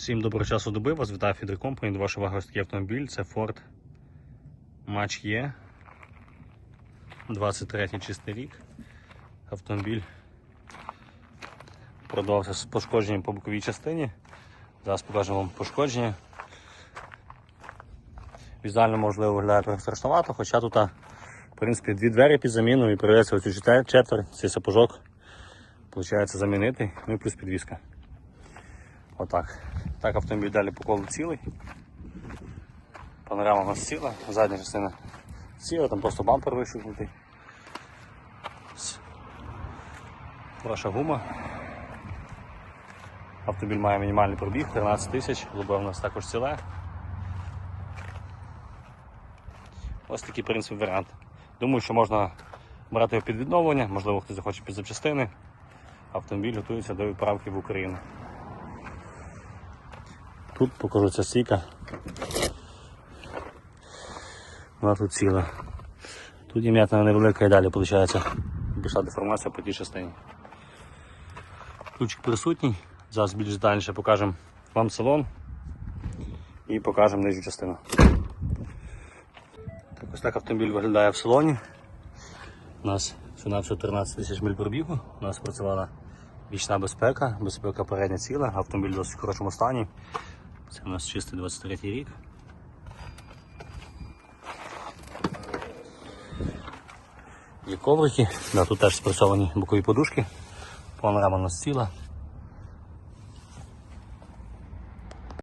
Всім доброго часу доби, вас вітає Фідер Company. До ось такий автомобіль. Це Ford Match E. 23 чистий рік. Автомобіль продавався з пошкодженням по боковій частині. Зараз покажемо вам пошкодження. Візуально можливо виглядає трохи страшновато, хоча тут, в принципі, дві двері під заміну і прийдеться оцю четвер- четверть, цей сапожок. Получається замінити, ну і плюс підвіска. Отак. Так автомобіль далі по колу цілий. Панорама у нас ціла, задня частина ціла, там просто бампер вишукнутий. Ваша гума. Автомобіль має мінімальний пробіг, 13 тисяч, лобе у нас також ціле. Ось такий в принципі варіант. Думаю, що можна брати його під відновлення, можливо хтось захоче під запчастини. Автомобіль готується до відправки в Україну. Тут покажу ця стійка. Вона тут ціла. Тут є м'ятна невелика і далі виходить. Пішла деформація по тій частині. Ключик присутній. Зараз більш детальніше покажемо вам салон і покажемо нижню частину. Так, ось так автомобіль виглядає в салоні. У нас на 13 тисяч миль пробігу. У нас працювала бічна безпека, безпека передня ціла, автомобіль в досить хорошому стані. Це у нас чистий 23 рік. Є коврики, да, тут теж спресовані бокові подушки. Панорама у нас ціла.